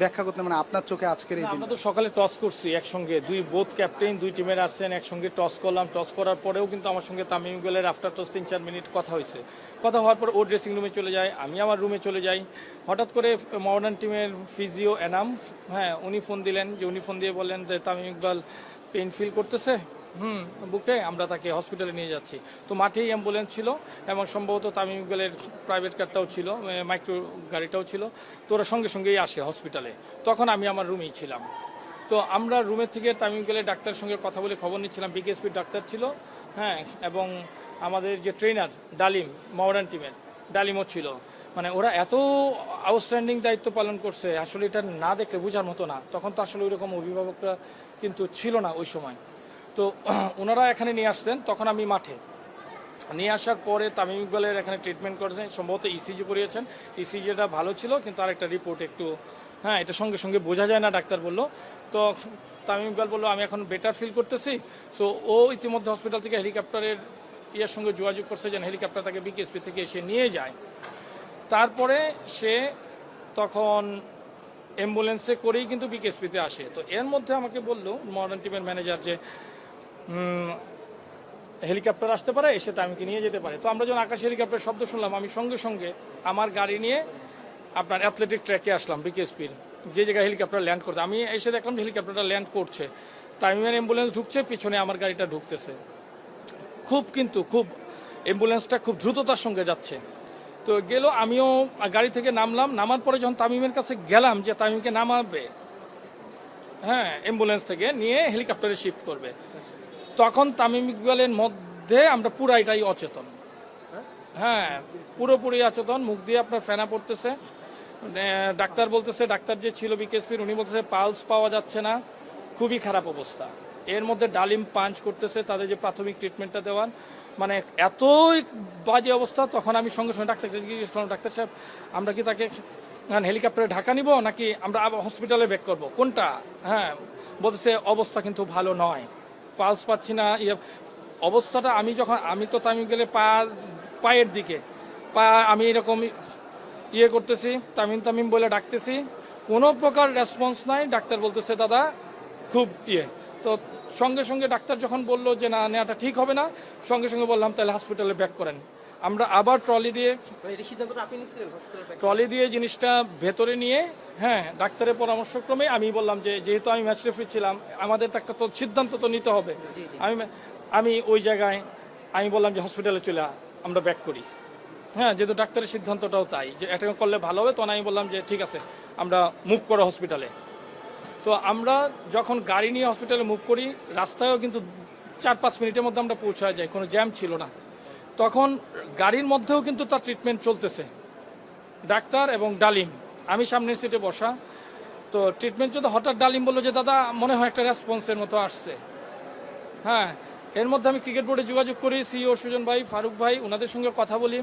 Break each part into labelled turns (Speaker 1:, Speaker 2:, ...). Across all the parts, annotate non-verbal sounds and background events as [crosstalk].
Speaker 1: ব্যাখ্যা করতে মানে আপনার চোখে আজকের এই দিন।
Speaker 2: আমরা তো সকালে টস করছি একসঙ্গে। দুই বোথ ক্যাপ্টেন দুই টিমের আসছেন একসঙ্গে টস করলাম। টস করার পরেও কিন্তু আমার সঙ্গে তামিম ইকবালের আফটার টস তিন চার মিনিট কথা হয়েছে। কথা হওয়ার পর ও ড্রেসিং রুমে চলে যায় আমি আমার রুমে চলে যাই। হঠাৎ করে মডার্ন টিমের ফিজিও এনাম হ্যাঁ উনি ফোন দিলেন যে উনি ফোন দিয়ে বললেন যে তামিম ইকবাল পেইন ফিল করতেছে? হুম, বুকে আমরা তাকে হসপিটালে নিয়ে যাচ্ছি। তো মাঠেই অ্যাম্বুলেন্স ছিল এবং সম্ভবত তামিম ইকবালের প্রাইভেট কারটাও ছিল মাইক্রো গাড়িটাও ছিল। তো ওরা সঙ্গে সঙ্গেই আসে হসপিটালে তখন আমি আমার রুমেই ছিলাম। তো আমরা রুমের থেকে তামিম ইকবালের ডাক্তারের সঙ্গে কথা বলে খবর নিচ্ছিলাম। বিকেএসপির ডাক্তার ছিল হ্যাঁ এবং আমাদের যে ট্রেনার ডালিম মডার্ন টিমের, ডালিমও ছিল। মানে ওরা এত আউটস্ট্যান্ডিং দায়িত্ব পালন করছে, আসলে এটা না দেখলে বোঝার মতো না। তখন তো আসলে ওইরকম অভিভাবকরা কিন্তু ছিল না ওই সময়। তো [clears throat] ওনারা এখানে নিয়ে আসতেন, তখন আমি মাঠে। নিয়ে আসার পরে তামিম ইকবালের এখানে ট্রিটমেন্ট করেছেন, সম্ভবত ইসিজি করিয়েছেন। ইসিজিটা ভালো ছিল, কিন্তু আরেকটা রিপোর্ট একটু হ্যাঁ এটা সঙ্গে সঙ্গে বোঝা যায় না, ডাক্তার বলল। তো তামিম ইকবাল বলল, আমি এখন বেটার ফিল করতেছি। সো ও ইতিমধ্যে হসপিটাল থেকে হেলিকপ্টারের ইয়ের সঙ্গে যোগাযোগ করছে, যেন হেলিকপ্টার তাকে বিকেএসপি থেকে এসে নিয়ে যায়। তারপরে সে তখন অ্যাম্বুলেন্সে করেই কিন্তু বিকেএসপিতে আসে। তো এর মধ্যে আমাকে বলল মডার্ন টিমের ম্যানেজার যে হেলিকপ্টার আসতে পারে, এসে তামিমকে নিয়ে যেতে পারে। তো আমরা যখন আকাশ হেলিকপ্টার শব্দ শুনলাম, আমি সঙ্গে সঙ্গে আমার গাড়ি নিয়ে আপনার অ্যাথলেটিক ট্র্যাকে আসলাম বিকেএসপির যে জায়গায় হেলিকপ্টার ল্যান্ড করতে, আমি এসে দেখলাম হেলিকপ্টারটা ল্যান্ড করছে। তামিমের অ্যাম্বুলেন্স ঢুকছে, পিছনে আমার গাড়িটা ঢুকতেছে। খুব কিন্তু, খুব অ্যাম্বুলেন্সটা খুব দ্রুততার সঙ্গে যাচ্ছে। তো গেল, আমিও গাড়ি থেকে নামলাম, নামার পরে যখন তামিমের কাছে গেলাম যে তামিমকে নামাবে হ্যাঁ অ্যাম্বুলেন্স থেকে নিয়ে হেলিকপ্টারে শিফট করবে। তখন তামিম ইকবালের মধ্যে আমরা পুরাইটাই অচেতন। হ্যাঁ পুরোপুরি অচেতন, মুখ দিয়ে আপনার ফেনা পড়তেছে। ডাক্তার বলতেছে, ডাক্তার যে ছিল বিকেএসপির উনি বলতেছে, পালস পাওয়া যাচ্ছে না, খুবই খারাপ অবস্থা। এর মধ্যে ডালিম পাঞ্চ করতেছে, তাদের যে প্রাথমিক ট্রিটমেন্টটা দেওয়ার। মানে এতই বাজে অবস্থা, তখন আমি সঙ্গে সঙ্গে ডাক্তারকে জিজ্ঞেস ডাক্তার সাহেব, আমরা কি তাকে হেলিকপ্টারে ঢাকা নিব, নাকি আমরা হসপিটালে ব্যাক করব? কোনটা? হ্যাঁ বলতেছে, অবস্থা কিন্তু ভালো নয়। পালস পাচ্ছি না ইয়ে অবস্থাটা আমি যখন, আমি তো তামিম গেলে পা, পায়ের দিকে, পা আমি এরকম ইয়ে করতেছি, তামিম তামিম বলে ডাকতেছি। কোনো প্রকার রেসপন্স নাই, ডাক্তার বলতেছে, দাদা, খুব ইয়ে। তো সঙ্গে সঙ্গে ডাক্তার যখন বলল যে, না, নেওয়াটা ঠিক হবে না, সঙ্গে সঙ্গে বললাম, তাহলে হসপিটালে ব্যাক করেন। আমরা আবার ট্রলি দিয়ে ট্রলি দিয়ে জিনিসটা ভেতরে নিয়ে হ্যাঁ ডাক্তারের পরামর্শক্রমে আমি বললাম যে যেহেতু আমি ম্যাচ রেফারি ছিলাম আমাদের তো একটা তো সিদ্ধান্ত তো নিতে হবে। আমি আমি ওই জায়গায় আমি বললাম যে হসপিটালে চলে আমরা ব্যাক করি। হ্যাঁ যেহেতু ডাক্তারের সিদ্ধান্তটাও তাই যে এটা করলে ভালো হবে তখন আমি বললাম যে ঠিক আছে আমরা মুভ করো হসপিটালে তো আমরা যখন গাড়ি নিয়ে হসপিটালে মুভ করি রাস্তায়ও কিন্তু চার পাঁচ মিনিটের মধ্যে আমরা পৌঁছায় যাই কোনো জ্যাম ছিল না। তখন গাড়ির মধ্যেও কিন্তু তার ট্রিটমেন্ট চলতেছে। ডাক্তার এবং ডালিম। আমি সামনের সিটে বসা। তো ট্রিটমেন্ট চলতে হঠাৎ ডালিম বলল যে, দাদা, মনে হয় একটা রেসপন্সের মতো আসছে। হ্যাঁ এর মধ্যে আমি ক্রিকেট বোর্ডে যোগাযোগ করি। সিও সুজন ভাই, ফারুক ভাই ওনাদের সঙ্গে কথা বলি।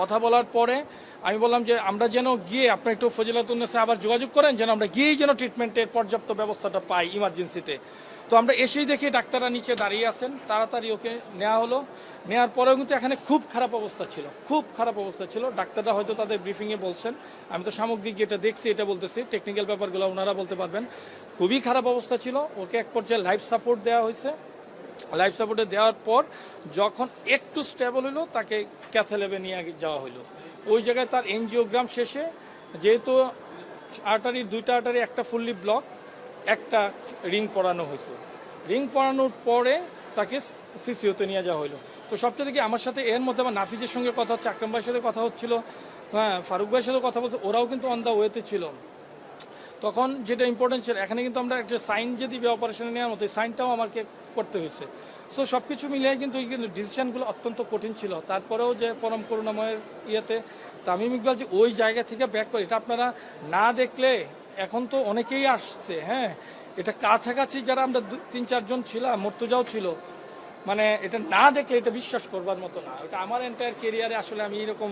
Speaker 2: কথা বলার পরে আমি বললাম যে, আমরা যেন গিয়ে আপনার একটু ফজিলাতুন্নেসে আবার যোগাযোগ করেন, যেন আমরা গিয়েই যেন ট্রিটমেন্টের পর্যাপ্ত ব্যবস্থাটা পাই ইমার্জেন্সিতে তো আমরা এসেই দেখি ডাক্তাররা নিচে দাঁড়িয়ে আছেন, তাড়াতাড়ি ওকে নেওয়া হলো। নেওয়ার পরেও কিন্তু এখানে খুব খারাপ অবস্থা ছিল, খুব খারাপ অবস্থা ছিল। ডাক্তাররা হয়তো তাদের ব্রিফিংয়ে বলছেন, আমি তো সামগ্রিক যেটা দেখছি এটা বলতেছি টেকনিক্যাল ব্যাপারগুলো ওনারা বলতে পারবেন। খুবই খারাপ অবস্থা ছিল, ওকে এক পর্যায়ে লাইফ সাপোর্ট দেওয়া হয়েছে। লাইফ সাপোর্টে দেওয়ার পর যখন একটু স্টেবল হলো, তাকে ক্যাথেলেবে নিয়ে যাওয়া হলো। ওই জায়গায় তার এনজিওগ্রাম শেষে যেহেতু আর্টারি দুইটা আর্টারি একটা ফুললি ব্লক একটা রিং পরানো হয়েছে। রিং পরানোর পরে তাকে সিসিওতে নিয়ে যাওয়া হলো। তো সবচেয়ে দেখি আমার সাথে এর মধ্যে আমার নাফিজের সঙ্গে কথা হচ্ছে আকরাম ভাইয়ের সাথে কথা হচ্ছিল হ্যাঁ ফারুক ভাইয়ের সাথে কথা বলছে, ওরাও কিন্তু অন দ্য ওয়েতে ছিল। তখন যেটা ইম্পর্টেন্ট ছিল, এখানে কিন্তু আমরা একটা সাইন যে দিবে অপারেশনে নেওয়ার মতো সাইনটাও আমাকে করতে হয়েছে। সো সব কিছু মিলিয়ে কিন্তু কিন্তু ডিসিশনগুলো অত্যন্ত কঠিন ছিল। তারপরেও যে পরম করুণাময়ের ইয়েতে তামিম ইকবাল যে ওই জায়গা থেকে ব্যাক করে, এটা আপনারা না দেখলে এখন তো অনেকেই আসছে হ্যাঁ? এটা কাছাকাছি যারা আমরা দু- তিন চারজন ছিলাম মর্তুজাও ছিল। মানে এটা না দেখলে এটা বিশ্বাস করবার মতো না। এটা আমার এন্টায়ার কেরিয়ারে আসলে আমি এরকম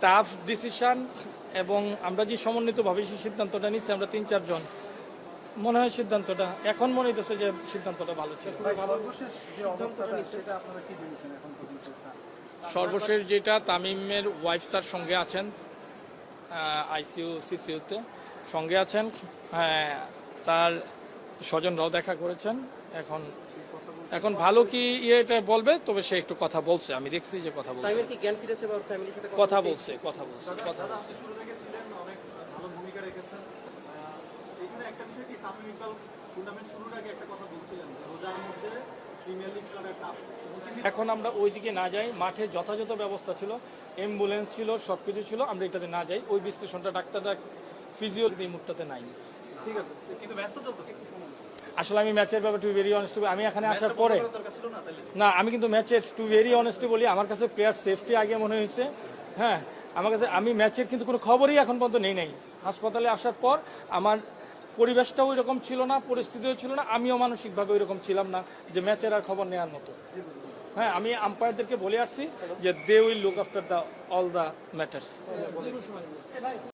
Speaker 2: টাফ ডিসিশন এবং আমরা যে সমন্বিতভাবে সেই সিদ্ধান্তটা নিচ্ছি আমরা তিন চারজন মনে হয় সিদ্ধান্তটা এখন মনে হইতেছে যে সিদ্ধান্তটা ভালো ছিল।
Speaker 1: সর্বশেষ যে অবস্থাটা সেটা আপনারা কি জেনেছেন এখন পর্যন্ত?
Speaker 2: সর্বশেষ যেটা তামিমের ওয়াইফ তার সঙ্গে আছেন আইসিইউ সিসিউতে সঙ্গে আছেন। হ্যাঁ তার স্বজনরাও দেখা করেছেন। এখন এখন ভালো কি ইয়ে এটা বলবে? তবে সে একটু কথা বলছে। আমি দেখছি যে কথা বলছে।
Speaker 3: তাইমের কি জ্ঞান ফিরেছে বা ওর ফ্যামিলির সাথে
Speaker 2: কথা বলছে? কথা বলছে কথা বলছে।
Speaker 1: এখন
Speaker 2: আমরা ওইদিকে না যাই। মাঠে যথাযথ ব্যবস্থা ছিল অ্যাম্বুলেন্স ছিল সব কিছু ছিল আমরা এটাতে না যাই। ওই বিশ্লেষণটা ডাক্তাররা ফিজিও এই মুহূর্তে নাই।
Speaker 1: ঠিক আছে কিন্তু ব্যস্ত চলতেছে।
Speaker 2: আসলে আমি ম্যাচের ব্যাপারে টু ভেরি অনেস্ট আমি এখানে আসার পরে
Speaker 1: না
Speaker 2: না আমি কিন্তু ম্যাচের টু ভেরি অনেস্টলি বলি আমার কাছে প্লেয়ার সেফটি আগে মনে হয়েছে। হ্যাঁ আমার কাছে আমি ম্যাচের কিন্তু কোনো খবরই এখন পর্যন্ত নেই নাই। হাসপাতালে আসার পর আমার পরিবেশটাও ওই রকম ছিল না পরিস্থিতিও ছিল না আমিও মানসিকভাবে ওই রকম ছিলাম না যে ম্যাচের আর খবর নেওয়ার মতো। হ্যাঁ আমি আম্পায়ারদেরকে বলে আসছি যে they will look after the all the matters